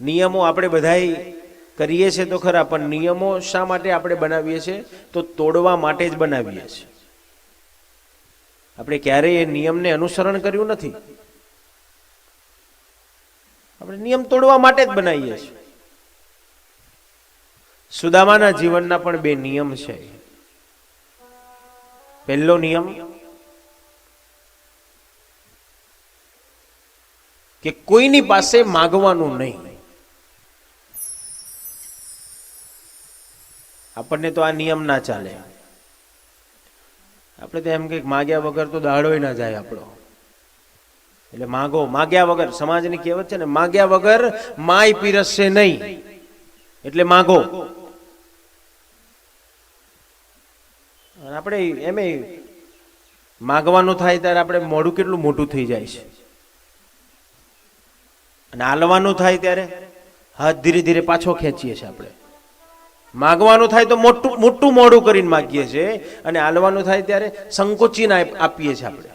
નિયમો આપણે બધાય કરીએ છીએ તો ખરા, પણ નિયમો શા માટે આપણે બનાવીએ છીએ? તો તોડવા માટે જ બનાવીએ છીએ. આપણે ક્યારેય એ નિયમને અનુસરણ કર્યું નથી. આપણે નિયમ તોડવા માટે જ બનાવીએ છીએ. સુદામાના જીવનના પણ બે નિયમ છે. પહેલો નિયમ કે કોઈની પાસે માગવાનું નહીં. આપણને તો આ નિયમ ના ચાલે. આપણે તો એમ કે માગ્યા વગર તો દાડોય ના જાય આપણો. એટલે માગો, માગ્યા વગર, સમાજની કહેવત છે ને, માગ્યા વગર માય પીરસશે નહીં. એટલે માગો. આપણે એમ માગવાનું થાય ત્યારે આપણે મોઢું કેટલું મોટું થઈ જાય છે. અને હાલવાનું થાય ત્યારે હાથ ધીરે ધીરે પાછો ખેંચીએ છીએ આપણે. માગવાનું થાય તો મોટું મોટું મોડું કરીને માગીએ છીએ અને હાલવાનું થાય ત્યારે સંકોચીને આપીએ છીએ આપણે.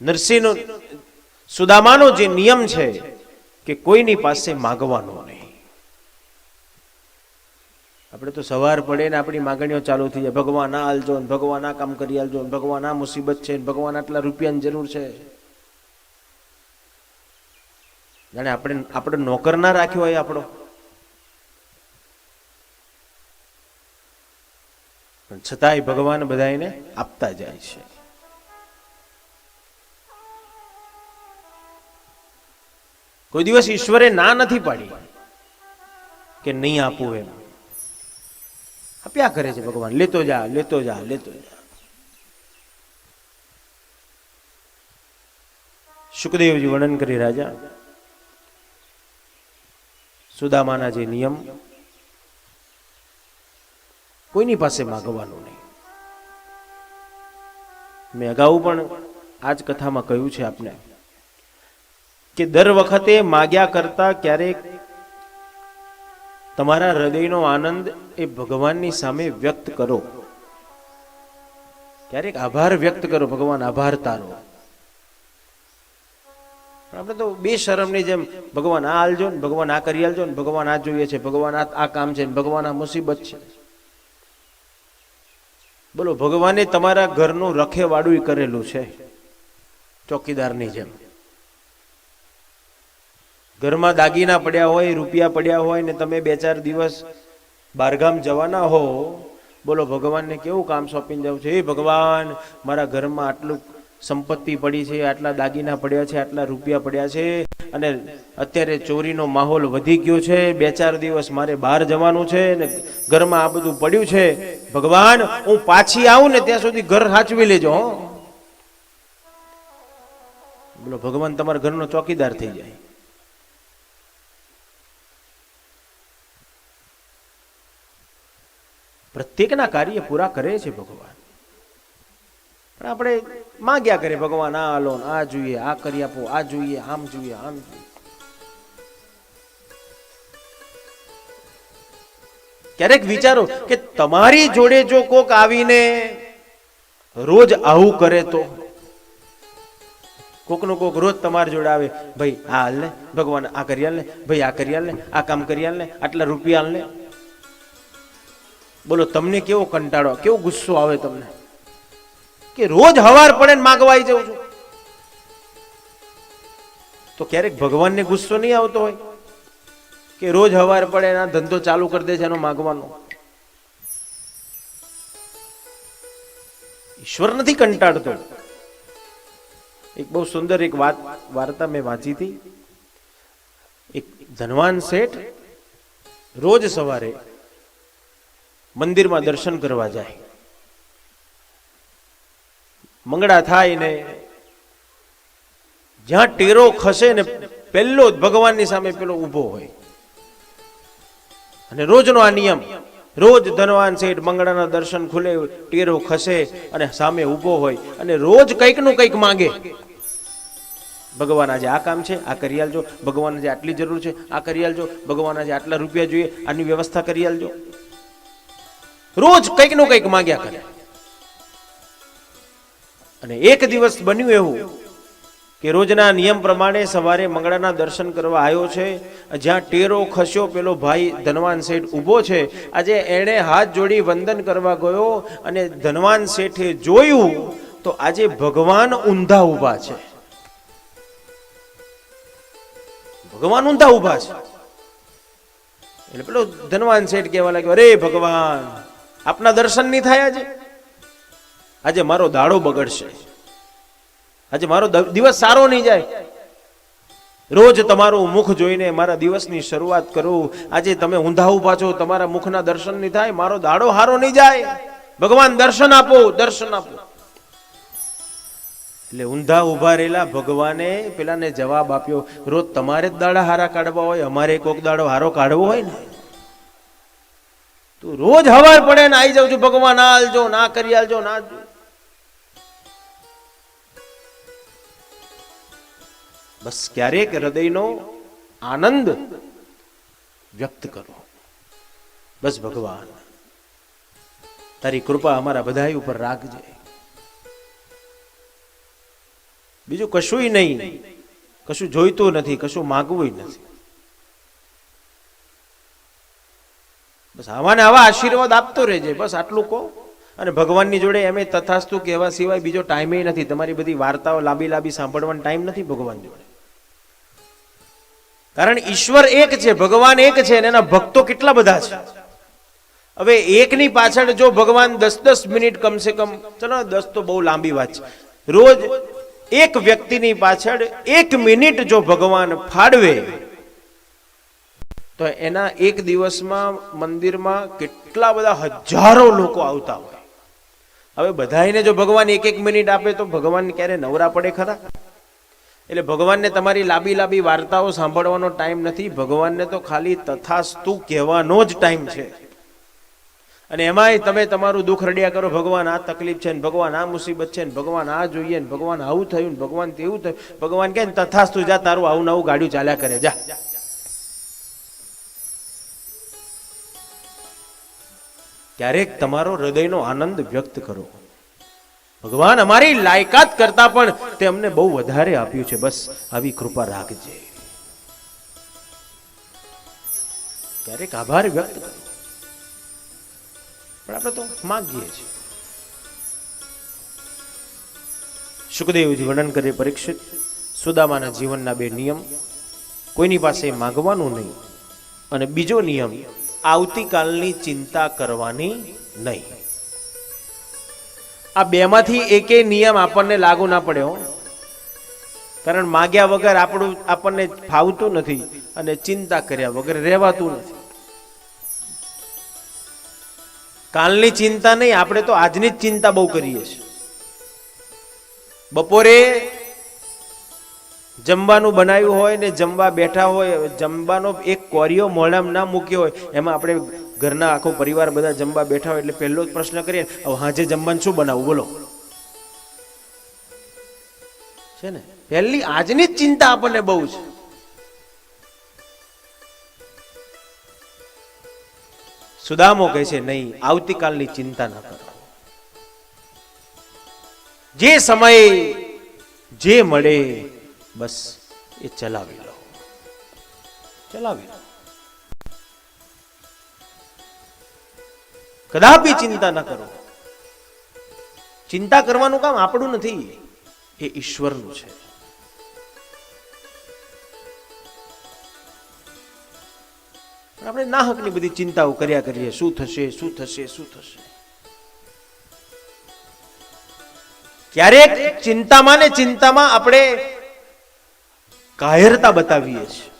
નરસિંહનો સુદામાનો જે નિયમ છે કે કોઈની પાસે માગવાનો નહીં. આપણે તો સવાર પડે ને આપણી માગણીઓ ચાલુ થઈ જાય. ભગવાન આ હાલજો ભગવાન આ કામ કરી હાલજો ભગવાન આ મુસીબત છે ભગવાન આટલા રૂપિયાની જરૂર છે. જાણે આપણે આપણે નોકર ના રાખ્યો હોય આપણો. પણ છતાંય ભગવાન બધાને આપતા જાય છે. કોઈ દિવસ ઈશ્વરે ના નથી પાડી કે નહીં આપવું એમ. આપ્યા કરે છે ભગવાન, લેતો જા લેતો જા લેતો જા. સુખદેવજી વર્ણન કરી, રાજા સુદામાના જે નિયમ, કોઈની પાસે માગવાનું નહીં. મેં અગાઉ પણ આ જ કથામાં કહ્યું છે આપને કે દર વખતે માગ્યા કરતા ક્યારેક તમારા હૃદયનો આનંદ એ ભગવાનની સામે વ્યક્ત કરો. ક્યારેક આભાર વ્યક્ત કરો, ભગવાન આભાર તારો. આપણે તો બે શરમની જેમ ભગવાન આ હાલજો ને ભગવાન આ કરી હાલજો ને ભગવાન આ જોઈએ છે, ભગવાન આ કામ છે ને ભગવાન આ મુસીબત છે. બોલો, ભગવાને તમારા ઘરનું રખેવાડું કરેલું છે, ચોકીદારની જેમ. ઘરમાં દાગીના પડ્યા હોય, રૂપિયા પડ્યા હોય ને તમે બે ચાર દિવસ બહારગામ જવાના હો, બોલો, ભગવાનને કેવું કામ સોંપીને જવું છે? એ ભગવાન, મારા ઘરમાં આટલું સંપત્તિ પડી છે, આટલા દાગીના પડ્યા છે, આટલા રૂપિયા પડ્યા છે અને અત્યારે ચોરીનો માહોલ વધી ગયો છે. બે ચાર દિવસ મારે બહાર જવાનું છે ને ઘરમાં આ બધું પડ્યું છે. ભગવાન, હું પાછી આવું ને ત્યાં સુધી ઘર સાચવી લેજો બોલો, ભગવાન તમારા ઘરનો ચોકીદાર થઈ જાય. પ્રત્યેકના કાર્ય પૂરા કરે છે ભગવાન. પણ આપણે માંગ્યા કરે, ભગવાન, આ હાલો આ જોઈએ, આ કરી આપો, આ જોઈએ, આમ જોઈએ, આમ ક્યારેક વિચારો કે તમારી જોડે જો કોક આવીને રોજ આવું કરે તો? કોકનો કોક રોજ તમારી જોડે આવે, ભાઈ, આ હાલ ને, ભગવાન, આ કરી હાલ ને, ભાઈ, આ કરી હાલ ને, આ કામ કરી હાલ ને, આટલા રૂપિયા હાલ ને. બોલો, તમને કેવો કંટાળો, કેવો ગુસ્સો આવે તમને? કે રોજ હવાર પડે ને માગવા જઉં જાઉં છું. તો ક્યારેક ભગવાનને ગુસ્સો નહીં આવતો હોય? કે રોજ હવાર પડે એના ધંધો ચાલુ કરી દે છે એનો માગવાનો? ઈશ્વર નથી કંટાળતો. એક બહુ સુંદર એક વાત, વાર્તા મેં વાંચી હતી. એક ધનવાન શેઠ રોજ સવારે મંદિરમાં દર્શન કરવા જાય. મંગળા થાય ને જ્યાં ટેરો ખસે ને પહેલો જ ભગવાનની સામે પેલો ઊભો હોય. અને રોજનો આ નિયમ, રોજ ધનવાન શેઠ મંગળાના દર્શન ખુલે, ટેરો ખસે અને સામે ઊભો હોય અને રોજ કંઈકનું કંઈક માંગે. ભગવાન આજે આ કામ છે, આ કરી આલજો. ભગવાન આજે આટલી જરૂર છે, આ કરી આલજો. ભગવાન આજે આટલા રૂપિયા જોઈએ, આની વ્યવસ્થા કરી આલજો. રોજ કંઈકનું કંઈક માંગ્યા કરે. અને એક દિવસ બન્યું એવું કે રોજના નિયમ પ્રમાણે સવારે મંગળાના દર્શન કરવા આવ્યો છે, જ્યાં ટેરો ખસ્યો, પેલો ભાઈ ધનવાન શેઠ ઊભો છે. આજે એણે હાથ જોડી વંદન કરવા ગયો અને ધનવાન શેઠે જોયું તો આજે ભગવાન ઊંધા ઊભા છે. ભગવાન ઊંધા ઊભા છે. એટલે પેલો ધનવાન શેઠ કહેવા લાગ્યો, અરે ભગવાન, આપના દર્શન નહીં થાય આજે? આજે મારો દાડો બગડશે. આજે મારો દિવસ સારો નહીં જાય. રોજ તમારું મુખ જોઈને મારા દિવસની શરૂઆત કરું. આજે તમે ઊંધા ઊભા છો તમારા મુખના દર્શન નહીં થાય, મારો દાડો હારો નહીં જાય. ભગવાન દર્શન આપો દર્શન આપો. એટલે ઊંધા ઊભા રહેલા ભગવાને પેલાને જવાબ આપ્યો, રોજ તમારે જ દાડા હારા કાઢવા હોય, અમારે કોક દાડો હારો કાઢવો હોય ને. તું રોજ હવાર પડે ને આવી જાઉં છું, ભગવાન આલજો, ના કરી આલજો, ના બસ ક્યારેક હૃદયનો આનંદ વ્યક્ત કરો. બસ ભગવાન, તારી કૃપા અમારા બધાય ઉપર રાખજે. બીજું કશુંય નહીં, કશું જોઈતું નથી, કશું માગવું નથી. બસ આવા ને આવા આશીર્વાદ આપતો રહેજે, બસ આટલું કહો. અને ભગવાનની જોડે એમ તથાસ્તુ કહેવા સિવાય બીજો ટાઈમે નથી. તમારી બધી વાર્તાઓ લાંબી લાંબી સાંભળવાનો ટાઈમ નથી ભગવાન જોડે. કારણ ઈશ્વર એક છે, ભગવાન એક છે અને એના ભક્તો કેટલા બધા છે? હવે એકની પાછળ જો ભગવાન દસ દસ મિનિટ કમસે કમ, ચલો દસ તો બહુ લાંબી વાત છે. રોજ એક વ્યક્તિની પાછળ એક મિનિટ જો ભગવાન ફાળવે, તો એના એક દિવસમાં મંદિરમાં કેટલા બધા હજારો લોકો આવતા હોય. હવે બધાને જો ભગવાન એક એક મિનિટ આપે તો ભગવાન ક્યારે નવરા પડે ખરા? એટલે ભગવાનને તમારી લાંબી લાંબી વાર્તાઓ સાંભળવાનો ટાઈમ નથી. ભગવાનને તો ખાલી તથાસ્તુ કહેવાનો જ ટાઈમ છે. અને એમાંય તમે તમારું દુઃખ રડ્યા કરો. ભગવાન આ તકલીફ છે ને ભગવાન આ મુસીબત છે ને ભગવાન આ જોઈએ ને ભગવાન આવું થયું ને ભગવાન તેવું થયું. ભગવાન કહે ને તથાસ્તુ, જા, તારું આવું નવું ગાડ્યું ચાલ્યા કરે. જા. ક્યારેક તમારો હૃદયનો આનંદ વ્યક્ત કરો. ભગવાન અમારી લાયકાત કરતા પણ તે અમને બહુ વધારે આપ્યું છે. બસ આવી કૃપા રાખજે. ક્યારેક આભાર વ્યક્ત કરો પણ આપણે તો માગીએ છીએ. સુખદેવજી વર્ણન કરે પરીક્ષિત, સુદામાના જીવનના બે નિયમ. કોઈની પાસે માગવાનું નહીં અને બીજો નિયમ, આવતીકાલની ચિંતા કરવાની નહીં. આ બેમાંથી એકેય નિયમ આપણને લાગુ ના પડ્યો કારણ માગ્યા વગર આપણું આપણને ફાવતું નથી અને ચિંતા કર્યા વગર રહેવાતું નથી. કાલની ચિંતા નહીં, આપણે તો આજની જ ચિંતા બહુ કરીએ છીએ. બપોરે જમવાનું બનાવ્યું હોય ને જમવા બેઠા હોય, જમવાનો એક કોરિયો મોઢામાં ના મૂક્યો હોય, એમાં આપણે ઘરના આખો પરિવાર બધા જમવા બેઠા હોય એટલે પહેલો જ પ્રશ્ન કરીએ હવે હાજે જમવાનું શું બનાવવું બોલો. છે ને? પહેલી આજની જ ચિંતા આપણને બહુ છે. સુદામો કહે છે, નહીં, આવતીકાલની ચિંતા ના કરો. જે સમયે જે મળે, બસ એ ચલાવી લો. ચલાવી લો. કદાપી ચિંતા ન કરો. ચિંતા કરવાનું કામ આપણું નથી. એ ઈશ્વરનું છે. આપણે નાહકની બધી ચિંતાઓ કર્યા કરીએ. શું થશે શું થશે શું થશે? ક્યારેક ચિંતામાં ને ચિંતામાં આપણે કાયરતા બતાવીએ છીએ.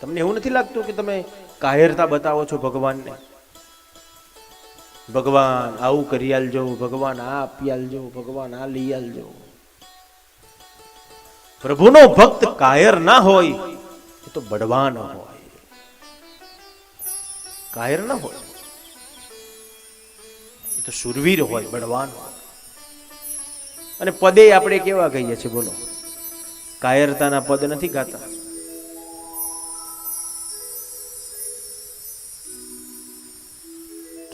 તમને એવું નથી લાગતું કે તમે કાયરતા બતાવો છો ભગવાનને? ભગવાન આવું કરી આલજો, ભગવાન આ આપી આલજો, ભગવાન આ લઈ આલજો. પ્રભુનો ભક્ત કાયર ના હોય, એ તો બળવાન હોય. કાયર ના હોય, એ તો સુરવીર હોય, બળવાન હોય. અને પદે આપણે કેવા કહીએ છીએ બોલો? કાયરતાના પદ નથી ગાતા.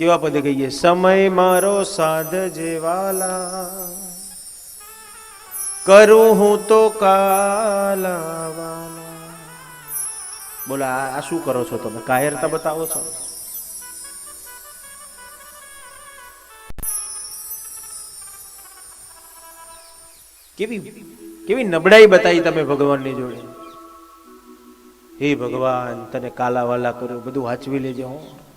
કેવા પદે કહીએ સમય મારો સાધ જેવાલા, કરું હું તો કાલાવાલા. બોલો આ શું કરો છો તમે? કાયરતા બતાવો છો? કેવી કેવી નબળાઈ બતાવી તમે ભગવાનની જોડે? હે ભગવાન, તને કાલાવાલા કર્યો, બધું વાંચવી લેજે, હું.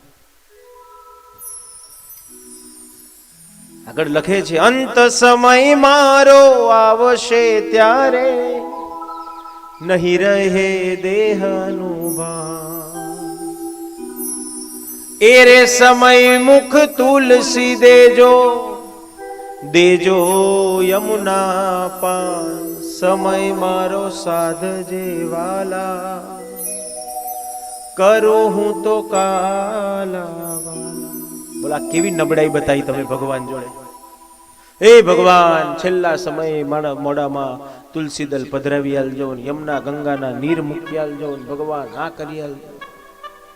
આગળ લખે છે, અંત સમય મારો આવશે ત્યારે નહીં રહે દેહનું ભાન. એ રે સમય મુખ તુલસી દેજો દેજો યમુના પાન. સમય મારો સાધ વાલા કરો હું તો કાલા વાલા બોલા, કેવી નબળાઈ બતાવી તમે ભગવાન જોડે? હે ભગવાન, છેલ્લા સમયે મારા મોડામાં તુલસી દલ પધરાવી આલજો યમના ગંગાના નીર મૂકી આલજો ભગવાન આ કરી આલજો.